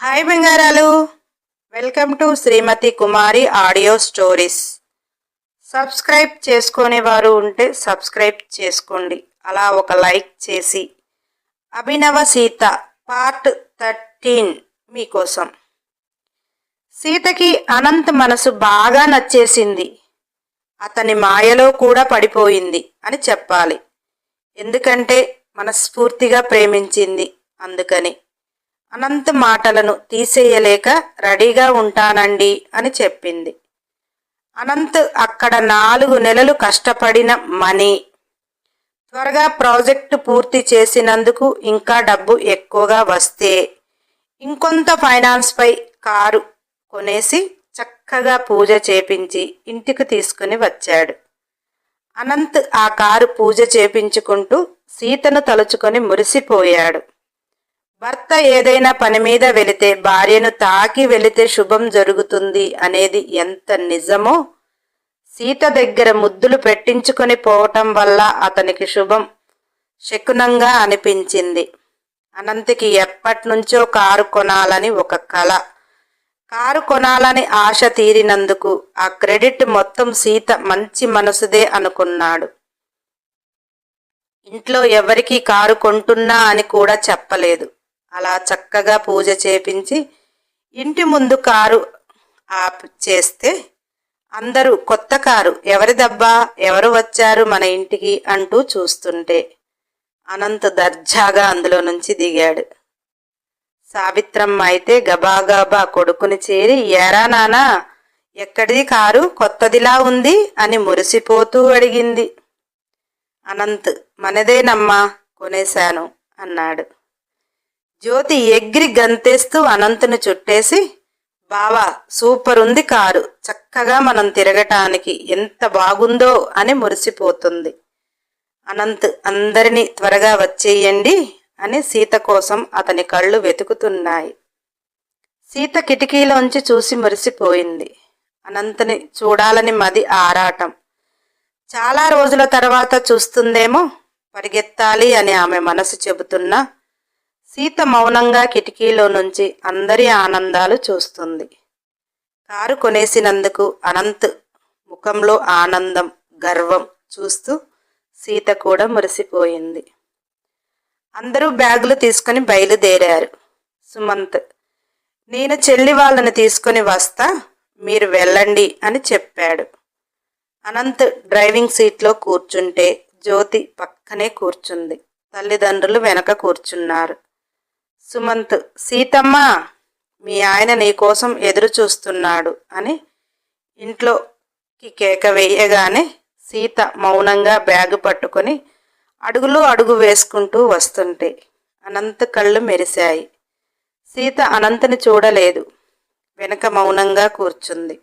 Hi బంగారాలు. Welcome to Srimathi Kumari audio stories. Subscribe చేసుకునే వారు ఉంటే సబ్స్క్రైబ్ చేసుకోండి. అలా ఒక లైక్ చేసి. అభినవ సీత పార్ట్ థర్టీన్ మీకోసం. సీతకి అనంత్ మనసు బాగా నచ్చేసింది. అతని మాయలో కూడా పడిపోయింది అని చెప్పాలి. ఎందుకంటే మనస్ఫూర్తిగా ప్రేమించింది అందుకని. అనంత్ మాటలను తీసేయలేక రెడీగా ఉంటానండి అని చెప్పింది. అనంత్ అక్కడ నాలుగు నెలలు కష్టపడిన మనీ త్వరగా ప్రాజెక్టు పూర్తి చేసినందుకు ఇంకా డబ్బు ఎక్కువగా వస్తే ఇంకొంత ఫైనాన్స్పై కారు కొనేసి చక్కగా పూజ చేపించి ఇంటికి తీసుకుని వచ్చాడు. అనంత్ ఆ కారు పూజ చేపించుకుంటూ సీతను తలుచుకొని మురిసిపోయాడు. భర్త ఏదైనా పని మీద వెళితే భార్యను తాకి వెళితే శుభం జరుగుతుంది అనేది ఎంత నిజమో సీత దగ్గర ముద్దులు పెట్టించుకొని పోవటం వల్ల అతనికి శుభం శకునంగా అనిపించింది. అనంతకి ఎప్పటినుంచో కారు కొనాలని ఒక కళ కారు కొనాలని ఆశ తీరినందుకు ఆ క్రెడిట్ మొత్తం సీత మంచి మనసుదే అనుకున్నాడు. ఇంట్లో ఎవరికి కారు కొంటున్నా అని కూడా చెప్పలేదు. అలా చక్కగా పూజ చేపించి ఇంటి ముందు కారు ఆప్ చేస్తే అందరూ కొత్త కారు ఎవరి దబ్బా? ఎవరు వచ్చారు మన ఇంటికి? అంటూ చూస్తుంటే అనంత్ దర్జాగా అందులో నుంచి దిగాడు. సావిత్రమ్మ అయితే గబాగబా కొడుకుని చేరి ఏరా నానా ఎక్కడిది కారు? కొత్తదిలా ఉంది? అని మురిసిపోతూ అడిగింది. అనంత్ మనదేనమ్మా? కొనేశాను అన్నాడు. జ్యోతి ఎగిరి గంతేస్తూ అనంతుని చుట్టేసి బావా సూపర్ ఉంది కారు. చక్కగా మనం తిరగటానికి ఎంత బాగుందో అని మురిసిపోతుంది. అనంత్ అందరినీ త్వరగా వచ్చేయండి అని సీత కోసం అతని కళ్ళు వెతుకుతున్నాయి. సీత కిటికీలోంచి చూసి మురిసిపోయింది. అనంతని చూడాలని మది ఆరాటం. చాలా రోజుల తర్వాత చూస్తుందేమో పరిగెత్తాలి అని ఆమె మనసు చెబుతున్నా సీత మౌనంగా కిటికీలో నుంచి అందరి ఆనందాలు చూస్తుంది. కారు కొనేసినందుకు అనంత్ ముఖంలో ఆనందం గర్వం చూస్తూ సీత కూడా మురిసిపోయింది. అందరూ బ్యాగులు తీసుకుని బయలుదేరారు. సుమంత్ నేను చెల్లి వాళ్ళని తీసుకుని వస్తా మీరు వెళ్ళండి అని చెప్పాడు. అనంత్ డ్రైవింగ్ సీట్లో కూర్చుంటే జ్యోతి పక్కనే కూర్చుంది. తల్లిదండ్రులు వెనక కూర్చున్నారు. సుమంత్ సీతమ్మ మీ ఆయన నీ కోసం ఎదురు చూస్తున్నాడు అని ఇంట్లోకి కేక వేయగానే సీత మౌనంగా బ్యాగు పట్టుకొని అడుగులో అడుగు వేసుకుంటూ వస్తుంటే అనంత్ కళ్ళు మెరిశాయి. సీత అనంతని చూడలేదు. వెనక మౌనంగా కూర్చుంది.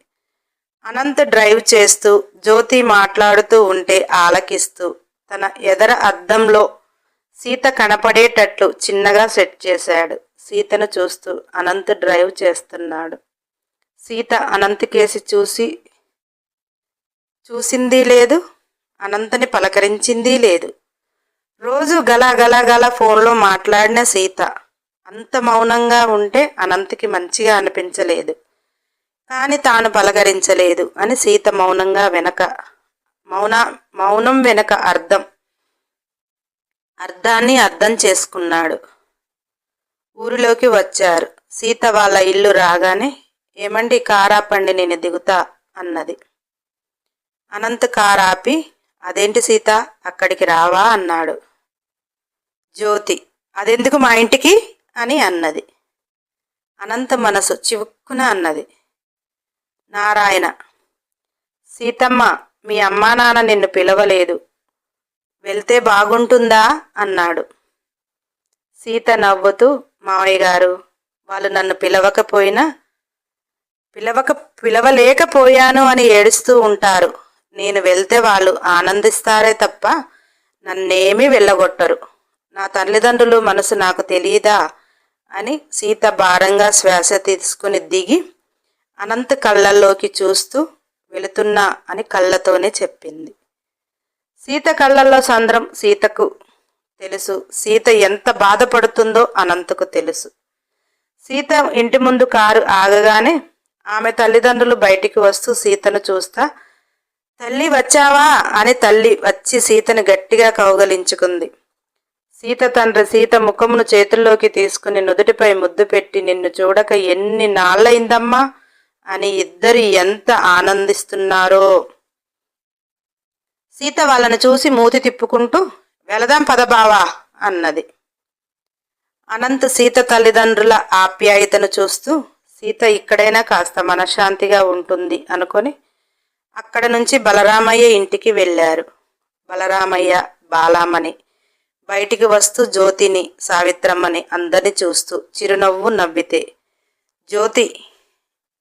అనంత్ డ్రైవ్ చేస్తూ జ్యోతి మాట్లాడుతూ ఉంటే ఆలకిస్తూ తన ఎదర అద్దంలో సీత కనపడేటట్లు చిన్నగా సెట్ చేశాడు. సీతను చూస్తూ అనంత్ డ్రైవ్ చేస్తున్నాడు. సీత అనంత్ కేసి చూసి చూసింది లేదు? అనంతని పలకరించింది లేదు. రోజు గలా గల గల ఫోన్లో మాట్లాడిన సీత అంత మౌనంగా ఉంటే అనంతకి మంచిగా అనిపించలేదు. కానీ తాను పలకరించలేదు అని సీత మౌనంగా వెనక మౌన మౌనం వెనక అర్థం అర్థాన్ని అర్థం చేసుకున్నాడు. ఊరిలోకి వచ్చారు. సీత వాళ్ళ ఇల్లు రాగానే ఏమండి కారాపండి నేను దిగుతా అన్నది. అనంత్ కారాపి అదేంటి సీత అక్కడికి రావా అన్నాడు. జ్యోతి అదెందుకు మా ఇంటికి? అని అన్నది. అనంత మనసు చివుక్కున అన్నది. నారాయణ సీతమ్మ మీ అమ్మా నాన్న నిన్ను పిలవలేదు. వెళ్తే బాగుంటుందా? అన్నాడు. సీత నవ్వుతూ మావయ్య గారు వాళ్ళు నన్ను పిలవకపోయినా పిలవక పిలవలేకపోయాను అని ఏడుస్తూ ఉంటారు. నేను వెళ్తే వాళ్ళు ఆనందిస్తారే తప్ప నన్నేమీ వెళ్ళగొట్టరు. నా తల్లిదండ్రులు మనసు నాకు తెలియదా అని సీత భారంగా శ్వాస తీసుకుని దిగి అనంత కళ్ళల్లోకి చూస్తూ వెళుతున్నా అని కళ్ళతోనే చెప్పింది. సీత కళ్ళల్లో సంద్రం సీతకు తెలుసు. సీత ఎంత బాధపడుతుందో అనంతకు తెలుసు. సీత ఇంటి ముందు కారు ఆగగానే ఆమె తల్లిదండ్రులు బయటికి వస్తూ సీతను చూస్తా తల్లి వచ్చావా? అని తల్లి వచ్చి సీతను గట్టిగా కౌగలించుకుంది. సీత తండ్రి సీత ముఖమును చేతుల్లోకి తీసుకుని నుదుటిపై ముద్దు పెట్టి నిన్ను చూడక ఎన్ని నాళ్ళయిందమ్మా? అని ఇద్దరు ఎంత ఆనందిస్తున్నారో. సీత వాళ్ళని చూసి మూతి తిప్పుకుంటూ వెళదాం పదబావా అన్నది. అనంత్ సీత తల్లిదండ్రుల ఆప్యాయతను చూస్తూ సీత ఇక్కడైనా కాస్త మనశ్శాంతిగా ఉంటుంది అనుకొని అక్కడ నుంచి బలరామయ్య ఇంటికి వెళ్ళారు. బలరామయ్య బాలామణి బయటికి వస్తూ జ్యోతిని సావిత్రమ్మని అందరిని చూస్తూ చిరునవ్వు నవ్వితే జ్యోతి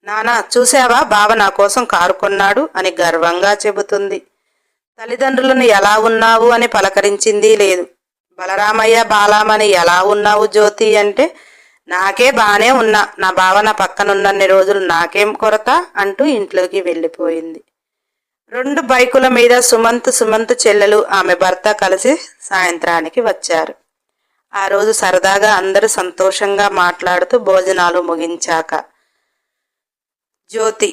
నానా చూసావా బావ నా కోసం కారు కొన్నాడు అని గర్వంగా చెబుతుంది. తల్లిదండ్రులను ఎలా ఉన్నావు అని పలకరించింది లేదు. బలరామయ్య బాలామని ఎలా ఉన్నావు జ్యోతి అంటే నాకే బానే ఉన్నా. నా బావ నా పక్కనున్నన్ని రోజులు నాకేం కొరత అంటూ ఇంట్లోకి వెళ్ళిపోయింది. రెండు బైకుల మీద సుమంత్ సుమంత్ చెల్లెలు ఆమె భర్త కలిసి సాయంత్రానికి వచ్చారు. ఆ రోజు సరదాగా అందరూ సంతోషంగా మాట్లాడుతూ భోజనాలు ముగించాక జ్యోతి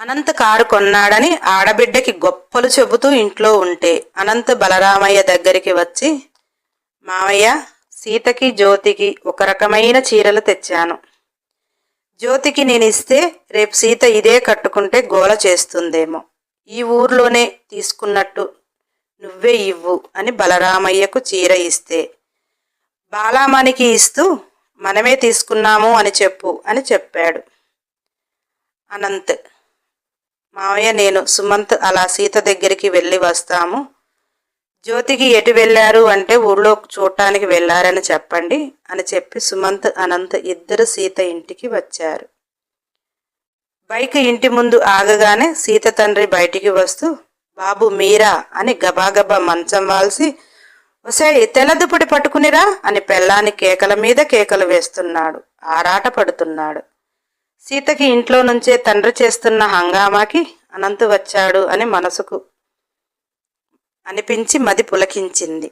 అనంత్ కారు కొన్నాడని ఆడబిడ్డకి గొప్పలు చెబుతూ ఇంట్లో ఉంటే అనంత బలరామయ్య దగ్గరికి వచ్చి మామయ్య సీతకి జ్యోతికి ఒక రకమైన చీరలు తెచ్చాను. జ్యోతికి నేను ఇస్తే రేపు సీత ఇదే కట్టుకుంటే గోల చేస్తుందేమో. ఈ ఊర్లోనే తీసుకున్నట్టు నువ్వే ఇవ్వు అని బలరామయ్యకు చీర ఇస్తే బాలామణికి ఇస్తూ మనమే తీసుకున్నాము అని చెప్పు అని చెప్పాడు అనంత్. మావయ్య నేను సుమంత్ అలా సీత దగ్గరికి వెళ్ళి వస్తాము. జ్యోతికి ఎటు వెళ్ళారు అంటే ఊళ్ళో చూడటానికి వెళ్ళారని చెప్పండి అని చెప్పి సుమంత్ అనంత్ ఇద్దరు సీత ఇంటికి వచ్చారు. బైక్ ఇంటి ముందు ఆగగానే సీత తండ్రి బయటికి వస్తూ బాబు మీరా అని గబాగబా మంచం వాల్సి ఒసే తెల్ల దుప్పటి పట్టుకునిరా అని పెళ్ళాని కేకల మీద కేకలు వేస్తున్నాడు. ఆరాట పడుతున్నాడు. సీతకి ఇంట్లో నుంచే తండ్రి చేస్తున్న హంగామాకి అనంతు వచ్చాడు అని మనసుకు అనిపించి మది పులకించింది.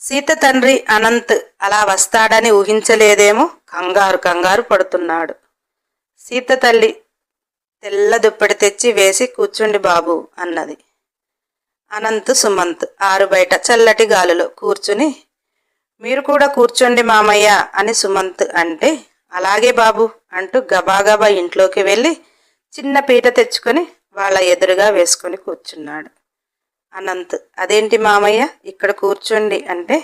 సీత తండ్రి అనంత్ అలా వస్తాడని ఊహించలేదేమో కంగారు కంగారు పడుతున్నాడు. సీత తల్లి తెల్ల దుప్పటి తెచ్చి వేసి కూర్చుండి బాబు అన్నది. అనంత్ సుమంత్ ఆరు బయట చల్లటి గాలిలో కూర్చుని మీరు కూడా కూర్చోండి మామయ్య అని సుమంత్ అంటే అలాగే బాబు అంటూ గబాగబా ఇంట్లోకి వెళ్ళి చిన్న పీట తెచ్చుకొని వాళ్ళ ఎదురుగా వేసుకొని కూర్చున్నాడు. అనంత్ అదేంటి మామయ్య ఇక్కడ కూర్చోండి అంటే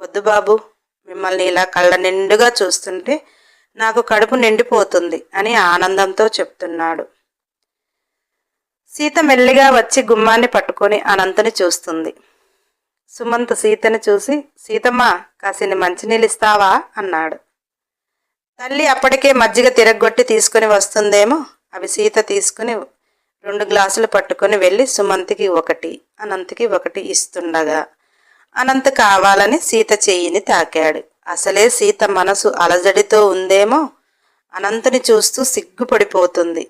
వద్దు బాబు మిమ్మల్ని ఇలా కళ్ళ నిండుగా చూస్తుంటే నాకు కడుపు నిండిపోతుంది అని ఆనందంతో చెప్తున్నాడు. సీత మెల్లిగా వచ్చి గుమ్మాన్ని పట్టుకొని అనంతని చూస్తుంది. సుమంత్ సీతని చూసి సీతమ్మ కాసిని మంచినీళ్ళు ఇస్తావా? అన్నాడు. తల్లి అప్పటికే మజ్జిగ తిరగొట్టి తీసుకుని వస్తుందేమో? అవి సీత తీసుకుని రెండు గ్లాసులు పట్టుకొని వెళ్ళి సుమంత్కి ఒకటి అనంత్కి ఒకటి ఇస్తుండగా. అనంత్ కావాలని సీత చెయ్యిని తాకాడు. అసలే సీత మనసు అలజడితో ఉందేమో? అనంతుని చూస్తూ సిగ్గుపడిపోతుంది.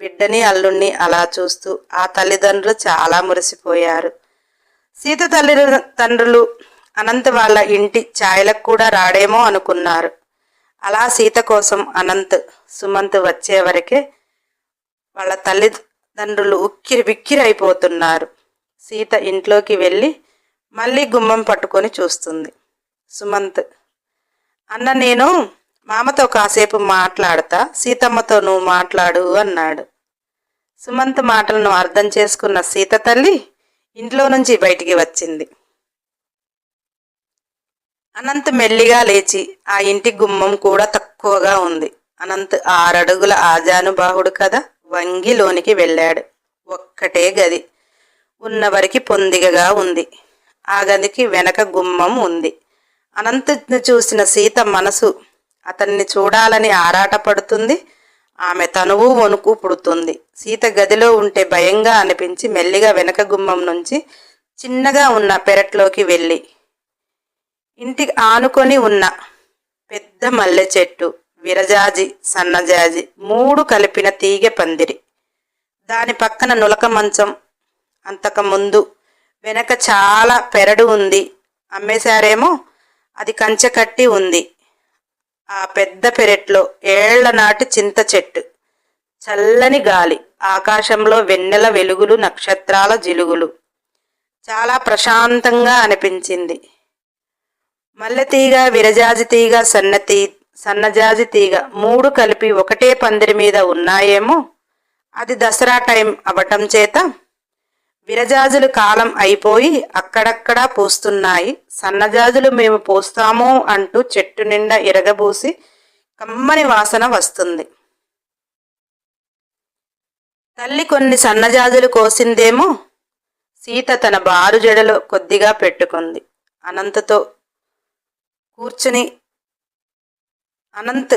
బిడ్డని అల్లుణ్ణి అలా చూస్తూ ఆ తల్లిదండ్రులు చాలా మురిసిపోయారు. సీత తల్లి తండ్రులు అనంత్ వాళ్ళ ఇంటి ఛాయలకు కూడా రాడేమో అనుకున్నారు. అలా సీత కోసం అనంత్ సుమంత్ వచ్చే వరకే వాళ్ళ తల్లిదండ్రులు ఉక్కిరి బిక్కిరి అయిపోతున్నారు. సీత ఇంట్లోకి వెళ్ళి మళ్ళీ గుమ్మం పట్టుకొని చూస్తుంది. సుమంత్ అన్న నేను మామతో కాసేపు మాట్లాడతా సీతమ్మతో నువ్వు మాట్లాడు అన్నాడు. సుమంత్ మాటలను అర్థం చేసుకున్న సీత తల్లి ఇంట్లో నుంచి బయటికి వచ్చింది. అనంత్ మెల్లిగా లేచి ఆ ఇంటి గుమ్మం కూడా తక్కువగా ఉంది. అనంత్ ఆరడుగుల ఆజానుబాహుడు కదా? వంగిలోనికి వెళ్ళాడు. ఒక్కటే గది ఉన్నవరికి పొందిగగా ఉంది. ఆ గదికి వెనక గుమ్మం ఉంది. అనంతను చూసిన సీత మనసు అతన్ని చూడాలని ఆరాటపడుతుంది. ఆమె తనువు వణుకు పుడుతుంది. సీత గదిలో ఉంటే భయంగా అనిపించి మెల్లిగా వెనక గుమ్మం నుంచి చిన్నగా ఉన్న పెరట్లోకి వెళ్ళి ఇంటికి ఆనుకొని ఉన్న పెద్ద మల్లె చెట్టు విరజాజి సన్నజాజి మూడు కలిపిన తీగె పందిరి. దాని పక్కన నులక మంచం అంతకు ముందు వెనక చాలా పెరడు ఉంది. అమ్మేశారేమో? అది కంచె కట్టి ఉంది. ఆ పెద్ద పెరట్లో ఏళ్ళ నాటి చింత చెట్టు. చల్లని గాలి ఆకాశంలో వెన్నెల వెలుగులు నక్షత్రాల జిలుగులు. చాలా ప్రశాంతంగా అనిపించింది. మల్లెతీగ విరజాజి తీగ సన్నతీ సన్నజాజి తీగ మూడు కలిపి ఒకటే పందిరి మీద ఉన్నాయేమో? అది దసరా టైం అవటం చేత విరజాజులు కాలం అయిపోయి అక్కడక్కడా పూస్తున్నాయి. సన్నజాజులు మేము పూస్తాము అంటూ చెట్టు నిండా ఇరగబూసి కమ్మని వాసన వస్తుంది. తల్లి కొన్ని సన్నజాజులు కోసిందేమో? సీత తన బారు జడలో కొద్దిగా పెట్టుకుంది. అనంతతో కూర్చుని అనంత్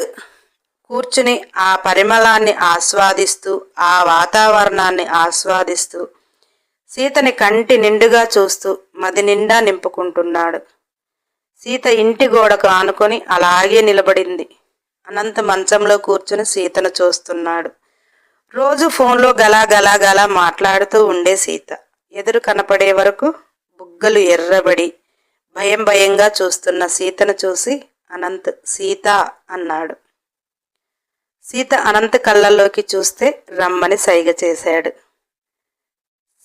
కూర్చుని ఆ పరిమళాన్ని ఆస్వాదిస్తూ ఆ వాతావరణాన్ని ఆస్వాదిస్తూ సీతని కంటి నిండుగా చూస్తూ మది నిండా నింపుకుంటున్నాడు. సీత ఇంటి గోడకు ఆనుకొని అలాగే నిలబడింది. అనంత మంచంలో కూర్చుని సీతను చూస్తున్నాడు. రోజు ఫోన్లో గలా గలా గలా మాట్లాడుతూ ఉండే సీత. ఎదురు కనపడే వరకు బుగ్గలు ఎర్రబడి భయం భయంగా చూస్తున్న సీతను చూసి అనంత్ సీత అన్నాడు. సీత అనంత్ కళ్ళల్లోకి చూస్తే రమ్మని సైగ చేశాడు.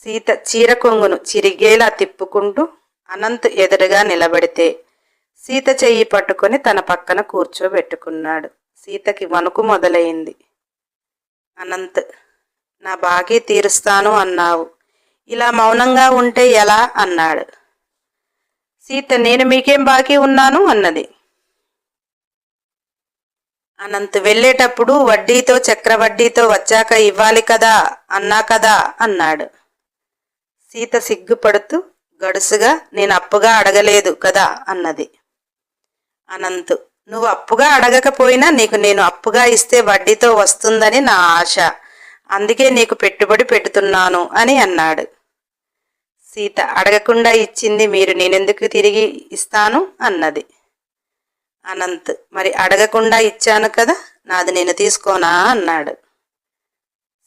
సీత చీర కొంగును చిరిగేలా తిప్పుకుంటూ అనంత్ ఎదురుగా నిలబడితే సీత చెయ్యి పట్టుకొని తన పక్కన కూర్చోబెట్టుకున్నాడు. సీతకి వణుకు మొదలైంది. అనంత్ నా బాకీ తీరుస్తాను అన్నావు. ఇలా మౌనంగా ఉంటే ఎలా అన్నాడు. సీత నేను మీకేం బాకీ ఉన్నాను? అన్నది. అనంత్ వెళ్ళేటప్పుడు వడ్డీతో చక్రవడ్డీతో వచ్చాక ఇవ్వాలి కదా అన్నా కదా అన్నాడు. సీత సిగ్గుపడుతూ గడుసుగా నేను అప్పుగా అడగలేదు కదా అన్నది. అనంత్ నువ్వు అప్పుగా అడగకపోయినా నీకు నేను అప్పుగా ఇస్తే వడ్డీతో వస్తుందని నా ఆశ. అందుకే నీకు పెట్టుబడి పెడుతున్నాను అని అన్నాడు. సీత అడగకుండా ఇచ్చింది మీరు నేనెందుకు తిరిగి ఇస్తాను? అన్నది. అనంత్ మరి అడగకుండా ఇచ్చాను కదా నాది నేను తీసుకోనా? అన్నాడు.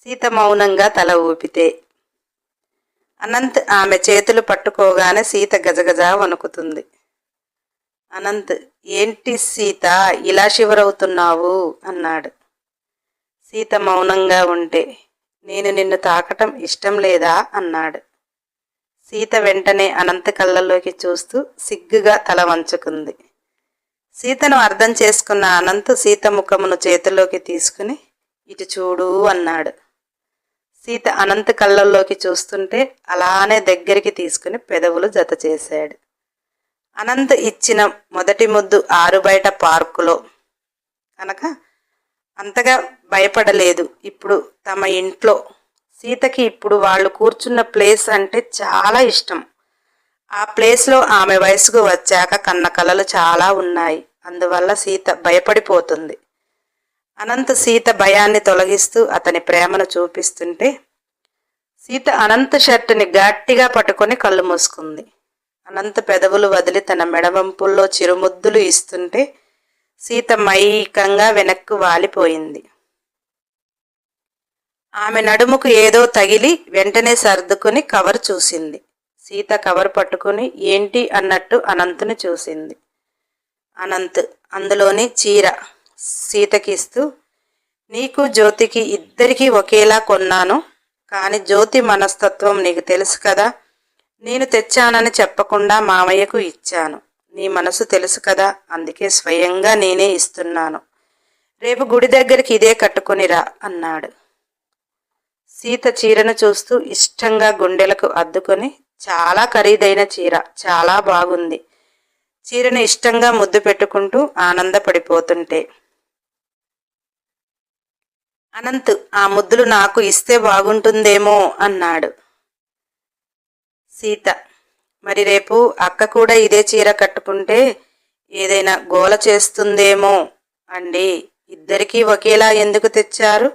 సీత మౌనంగా తల ఊపితే. అనంత్ ఆమె చేతులు పట్టుకోగానే సీత గజగజ వణుకుతుంది. అనంత్ ఏంటి సీత ఇలా శివరవుతున్నావు? అన్నాడు. సీత మౌనంగా ఉంటే నేను నిన్ను తాకటం ఇష్టం లేదా? అన్నాడు. సీత వెంటనే అనంత కళ్ళల్లోకి చూస్తూ సిగ్గుగా తల వంచుకుంది. సీతను అర్థం చేసుకున్న అనంత్ సీత ముఖమును చేతిలోకి తీసుకుని ఇటు చూడు అన్నాడు. సీత అనంత కళ్ళల్లోకి చూస్తుంటే అలానే దగ్గరికి తీసుకుని పెదవులు జత చేశాడు. అనంత్ ఇచ్చిన మొదటి ముద్దు ఆరు బయట పార్కులో. కనుక అంతగా భయపడలేదు. ఇప్పుడు తమ ఇంట్లో సీతకి ఇప్పుడు వాళ్ళు కూర్చున్న ప్లేస్ అంటే చాలా ఇష్టం. ఆ ప్లేస్లో ఆమె వయసుకు వచ్చాక కన్న కలలు చాలా ఉన్నాయి. అందువల్ల సీత భయపడిపోతుంది. అనంత సీత భయాన్ని తొలగిస్తూ అతని ప్రేమను చూపిస్తుంటే సీత అనంత షర్టుని గట్టిగా పట్టుకొని కళ్ళు మూసుకుంది. అనంత పెదవులు వదిలి తన మెడవంపుల్లో చిరుముద్దులు ఇస్తుంటే సీత మైకంగా వెనక్కు వాలిపోయింది. ఆమె నడుముకు ఏదో తగిలి వెంటనే సర్దుకుని కవర్ చూసింది. సీత కవర్ పట్టుకుని ఏంటి అన్నట్టు అనంతుని చూసింది. అనంత్ అందులోని చీర సీతకిస్తూ నీకు జ్యోతికి ఇద్దరికీ ఒకేలా కొన్నాను కానీ జ్యోతి మనస్తత్వం నీకు తెలుసు కదా నేను తెచ్చానని చెప్పకుండా మామయ్యకు ఇచ్చాను. నీ మనసు తెలుసు కదా అందుకే స్వయంగా నేనే ఇస్తున్నాను. రేపు గుడి దగ్గరికి ఇదే కట్టుకొనిరా అన్నాడు. సీత చీరను చూస్తూ ఇష్టంగా గుండెలకు అద్దుకొని చాలా ఖరీదైన చీర చాలా బాగుంది. చీరను ఇష్టంగా ముద్దు పెట్టుకుంటూ ఆనందపడిపోతుంటే. అనంత్ ఆ ముద్దులు నాకు ఇస్తే బాగుంటుందేమో అన్నాడు. సీత మరి రేపు అక్క కూడా ఇదే చీర కట్టుకుంటే ఏదైనా గోల చేస్తుందేమో అండి. ఇద్దరికీ ఒకేలా ఎందుకు తెచ్చారు?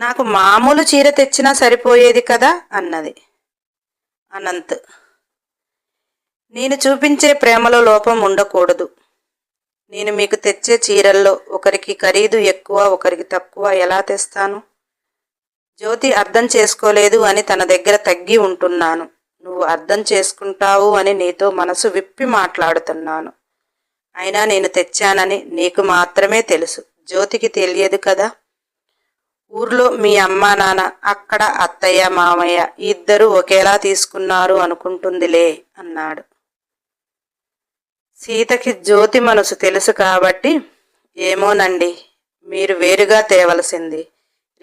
నాకు మామూలు చీర తెచ్చినా సరిపోయేది కదా అన్నది. అనంత్. నేను చూపించే ప్రేమలో లోపం ఉండకూడదు. నేను మీకు తెచ్చే చీరల్లో ఒకరికి ఖరీదు ఎక్కువ ఒకరికి తక్కువ ఎలా తెస్తాను? జ్యోతి అర్థం చేసుకోలేదు అని తన దగ్గర తగ్గి ఉంటున్నాను. నువ్వు అర్థం చేసుకుంటావు అని నీతో మనసు విప్పి మాట్లాడుతున్నాను. అయినా నేను తెచ్చానని నీకు మాత్రమే తెలుసు. జ్యోతికి తెలియదు కదా? ఊర్లో మీ అమ్మ నాన్న అక్కడ అత్తయ్య మామయ్య ఇద్దరు ఒకేలా తీసుకున్నారు అనుకుంటుందిలే అన్నాడు. సీతకి జ్యోతి మనసు తెలుసు కాబట్టి ఏమోనండి మీరు వేరుగా తేవలసింది.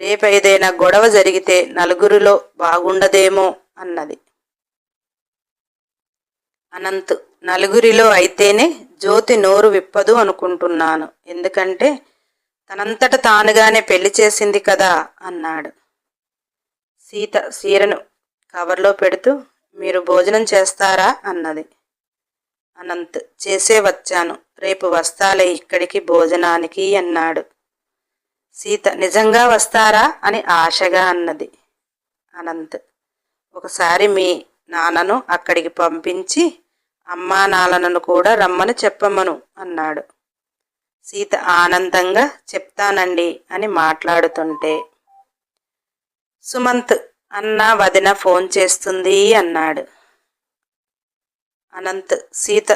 రేపేదైనా గొడవ జరిగితే నలుగురిలో బాగుండదేమో అన్నది. అనంత్ నలుగురిలో అయితేనే జ్యోతి నోరు విప్పదు అనుకుంటున్నాను. ఎందుకంటే తనంతట తానుగానే పెళ్ళి చేసింది కదా అన్నాడు. సీత సీరను కవర్లో పెడుతూ మీరు భోజనం చేస్తారా? అన్నది. అనంత్ చేసే వచ్చాను. రేపు వస్తాలే ఇక్కడికి భోజనానికి అన్నాడు. సీత నిజంగా వస్తారా? అని ఆశగా అన్నది. అనంత్ ఒకసారి మీ నాన్నను అక్కడికి పంపించి అమ్మా నాన్నను కూడా రమ్మని చెప్పమను అన్నాడు. సీత ఆనందంగా చెప్తానండి అని మాట్లాడుతుంటే సుమంత్ అన్న వదిన ఫోన్ చేస్తుంది అన్నాడు. అనంత్ సీత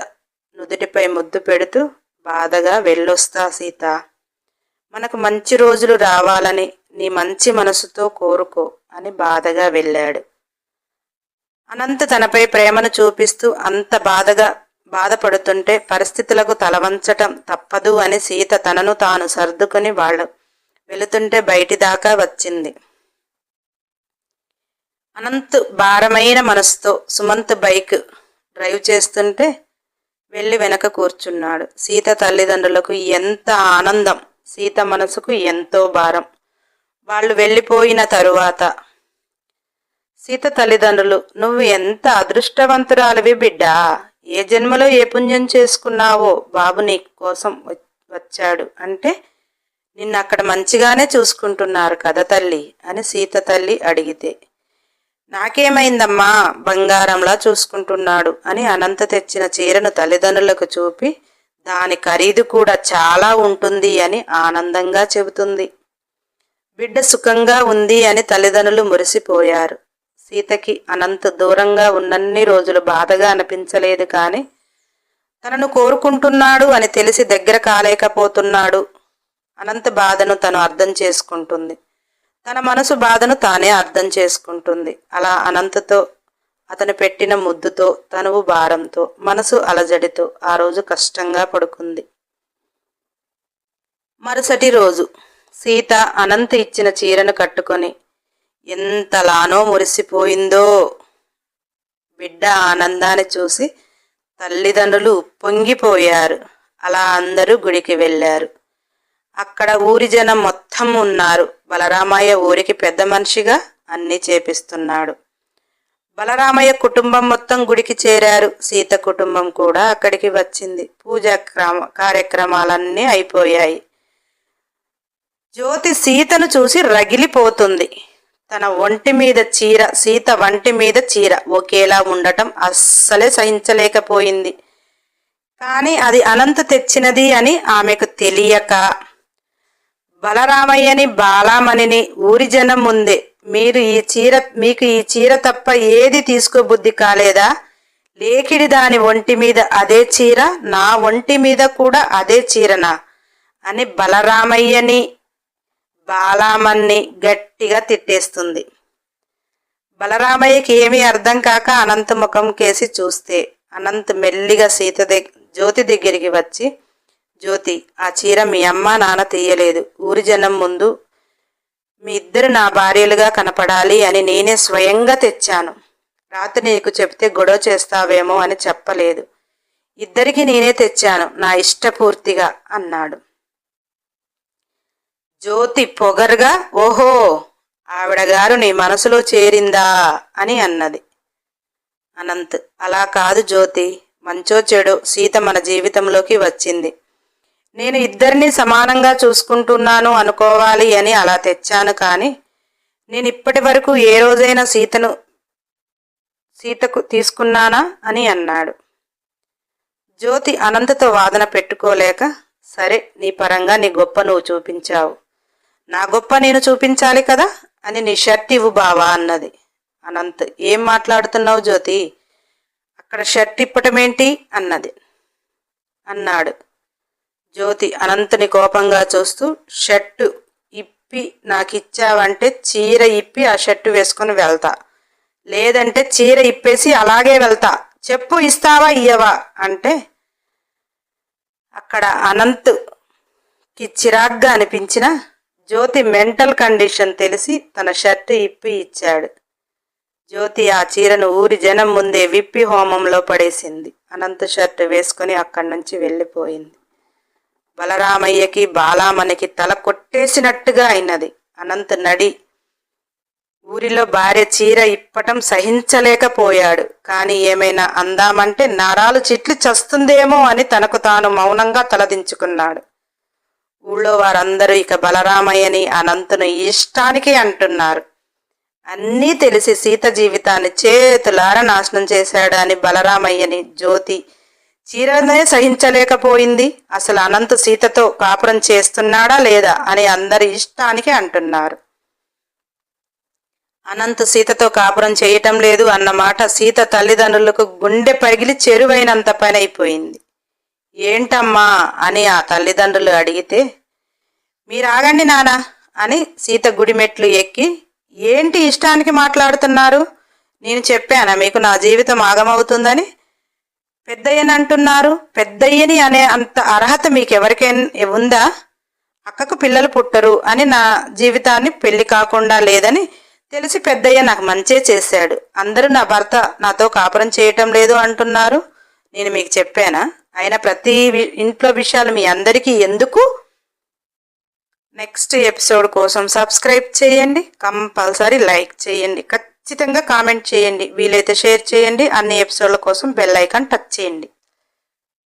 నుదుటిపై ముద్దు పెడుతూ బాధగా వెళ్ళొస్తా సీత. మనకు మంచి రోజులు రావాలని నీ మంచి మనసుతో కోరుకో అని బాధగా వెళ్ళాడు. అనంత్ తనపై ప్రేమను చూపిస్తూ అంత బాధగా బాధపడుతుంటే పరిస్థితులకు తలవంచటం తప్పదు అని సీత తనను తాను సర్దుకుని వాళ్ళు వెళుతుంటే బయటి దాకా వచ్చింది. అనంత్ భారమైన మనసుతో సుమంత్ బైక్ డ్రైవ్ చేస్తుంటే వెళ్ళి వెనక కూర్చున్నాడు. సీత తల్లిదండ్రులకు ఎంత ఆనందం సీత మనసుకు ఎంతో భారం. వాళ్ళు వెళ్ళిపోయిన తరువాత సీత తల్లిదండ్రులు నువ్వు ఎంత అదృష్టవంతురాలివి బిడ్డా ఏ జన్మలో ఏ పుణ్యం చేసుకున్నావో బాబు నీ కోసం వచ్చాడు. అంటే నిన్ను అక్కడ మంచిగానే చూసుకుంటున్నారు కదా తల్లి అని సీత తల్లి అడిగితే. నాకేమైందమ్మా? బంగారంలా చూసుకుంటున్నాడు అని అనంత తెచ్చిన చీరను తల్లిదండ్రులకు చూపి దాని ఖరీదు కూడా చాలా ఉంటుంది అని ఆనందంగా చెబుతుంది. బిడ్డ సుఖంగా ఉంది అని తల్లిదండ్రులు మురిసిపోయారు. సీతకి అనంత దూరంగా ఉన్నన్ని రోజులు బాధగా అనిపించలేదు కానీ తనను కోరుకుంటున్నాడు అని తెలిసి దగ్గర కాలేకపోతున్నాడు. అనంత బాధను తను అర్థం చేసుకుంటుంది. తన మనసు బాధను తానే అర్థం చేసుకుంటుంది. అలా అనంతతో అతను పెట్టిన ముద్దుతో తనువు భారంతో మనసు అలజడితో ఆ రోజు కష్టంగా పడుకుంది. మరుసటి రోజు సీత అనంత ఇచ్చిన చీరను కట్టుకొని ఎంతలానో మురిసిపోయిందో. బిడ్డ ఆనందాన్ని చూసి తల్లిదండ్రులు పొంగిపోయారు. అలా అందరూ గుడికి వెళ్ళారు. అక్కడ ఊరి జనం మొత్తం ఉన్నారు. బలరామయ్య ఊరికి పెద్ద మనిషిగా అన్నీ చేపిస్తున్నాడు. బలరామయ్య కుటుంబం మొత్తం గుడికి చేరారు. సీత కుటుంబం కూడా అక్కడికి వచ్చింది. పూజా క్రమ కార్యక్రమాలన్నీ అయిపోయాయి. జ్యోతి సీతను చూసి రగిలిపోతుంది. తన ఒంటి మీద చీర సీత వంటి మీద చీర ఒకేలా ఉండటం అస్సలే సహించలేకపోయింది. కానీ అది అనంత తెచ్చినది అని ఆమెకు తెలియక బలరామయ్యని బాలామణిని ఊరి జనం ముందే మీరు ఈ చీర మీకు ఈ చీర తప్ప ఏది తీసుకోబుద్ధి కాలేదా? లేకిడి దాని ఒంటి మీద అదే చీర నా ఒంటి మీద కూడా అదే చీరనా అని బలరామయ్యని బాలామన్ని గట్టిగా తిట్టేస్తుంది. బలరామయ్యకి ఏమీ అర్థం కాక అనంత ముఖం కేసి చూస్తే అనంత్ మెల్లిగా సీత జ్యోతి దగ్గరికి వచ్చి జ్యోతి ఆ చీర మీ అమ్మ నాన్న తీయలేదు. ఊరి జనం ముందు మీ ఇద్దరు నా భార్యలుగా కనపడాలి అని నేనే స్వయంగా తెచ్చాను. రాత్రి నీకు చెప్తే గొడవ చేస్తావేమో అని చెప్పలేదు. ఇద్దరికి నేనే తెచ్చాను నా ఇష్టపూర్తిగా అన్నాడు. జ్యోతి పొగరుగా ఓహో ఆవిడగారు నీ మనసులో చేరిందా అని అన్నది. అనంత్ అలా కాదు జ్యోతి మంచో చెడు సీత మన జీవితంలోకి వచ్చింది. నేను ఇద్దరిని సమానంగా చూసుకుంటున్నాను అనుకోవాలి అని అలా తెచ్చాను కానీ నేను ఇప్పటి వరకు ఏ రోజైనా సీతను సీతకు తీసుకున్నానా అని అన్నాడు. జ్యోతి అనంతతో వాదన పెట్టుకోలేక సరే నీ పరంగా నీ గొప్ప నువ్వు చూపించావు. నా గొప్ప నేను చూపించాలి కదా అని నీ షర్ట్ ఇవ్వు బావా అన్నది. అనంత్ ఏం మాట్లాడుతున్నావు జ్యోతి? అక్కడ షర్ట్ ఇప్పటమేంటి అన్నది. అన్నాడు. జ్యోతి అనంతుని కోపంగా చూస్తూ షర్టు ఇప్పి నాకు ఇచ్చావంటే చీర ఇప్పి ఆ షర్టు వేసుకొని వెళ్తా. లేదంటే చీర ఇప్పేసి అలాగే వెళ్తా. చెప్పు ఇస్తావా ఇయ్యవా? అంటే అక్కడ అనంత్కి చిరాగ్గా అనిపించిన జ్యోతి మెంటల్ కండిషన్ తెలిసి తన షర్ట్ ఇప్పి ఇచ్చాడు. జ్యోతి ఆ చీరను ఊరి జనం ముందే విప్పి హోమంలో పడేసింది. అనంత షర్ట్ వేసుకుని అక్కడి నుంచి వెళ్ళిపోయింది. బలరామయ్యకి బాలామణికి తల కొట్టేసినట్టుగా అయినది. అనంత నడి ఊరిలో భార్య చీర ఇప్పటం సహించలేకపోయాడు. కానీ ఏమైనా అందామంటే నరాలు చిట్లు చస్తుందేమో అని తనకు తాను మౌనంగా తలదించుకున్నాడు. ఊళ్ళో వారందరూ ఇక బలరామయ్యని అనంతును ఇష్టానికి అంటున్నారు. అన్నీ తెలిసి సీత జీవితాన్ని చేతులార నాశనం చేశాడని బలరామయ్యని జ్యోతి చీరనే సహించలేకపోయింది. అసలు అనంత్ సీతతో కాపురం చేస్తున్నాడా లేదా అని అందరి ఇష్టానికి అంటున్నారు. అనంత్ సీతతో కాపురం చేయటం లేదు అన్నమాట. సీత తల్లిదండ్రులకు గుండె పగిలి చెరువైనంత పని అయిపోయింది ఏంటమ్మా అని ఆ తల్లిదండ్రులు అడిగితే మీరాగండి నానా అని సీత గుడిమెట్లు ఎక్కి ఏంటి ఇష్టానికి మాట్లాడుతున్నారు? నేను చెప్పానా మీకు నా జీవితం ఆగమవుతుందని? పెద్దయ్యని అంటున్నారు పెద్దయ్యని అనే అంత అర్హత మీకు ఎవరికైనా ఉందా? అక్కకు పిల్లలు పుట్టరు అని నా జీవితాన్ని పెళ్ళి కాకుండా లేదని తెలిసి పెద్దయ్య నాకు మంచే చేశాడు. అందరూ నా భర్త నాతో కాపురం చేయటం లేదు అంటున్నారు. నేను మీకు చెప్పానా? అయినా ప్రతి వి- ఇంట్లో విషయాలు మీ అందరికీ ఎందుకు? నెక్స్ట్ ఎపిసోడ్ కోసం సబ్స్క్రైబ్ చేయండి కంపల్సరీ లైక్ చేయండి ఖచ్చితంగా కామెంట్ చేయండి వీలైతే షేర్ చేయండి అన్ని ఎపిసోడ్ల కోసం బెల్ ఐకాన్ టచ్ చేయండి.